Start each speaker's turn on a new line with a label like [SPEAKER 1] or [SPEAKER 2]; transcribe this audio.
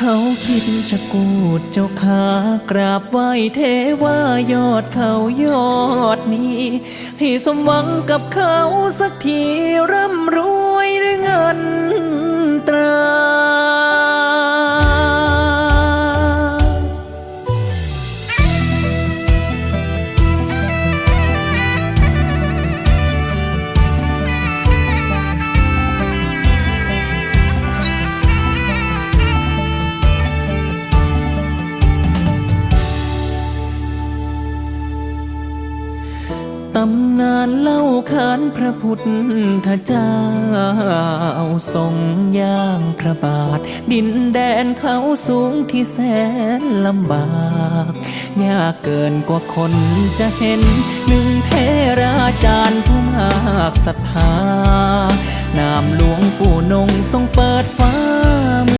[SPEAKER 1] เขาคิดจะกูดเจ้าขากราบไหว้เทวายอดเขายอดนี้ ให้สมหวังกับเขาสักทีร่ำ ตำนานเล่าขานพระพุทธเจ้าทรงย่างพระบาท ดินแดนเขาสูงที่แสนลำบากยากเกินกว่าคนจะเห็น หนึ่งเทราจารย์ผู้มากศรัทธานามหลวงปู่นงทรงเปิดฟ้า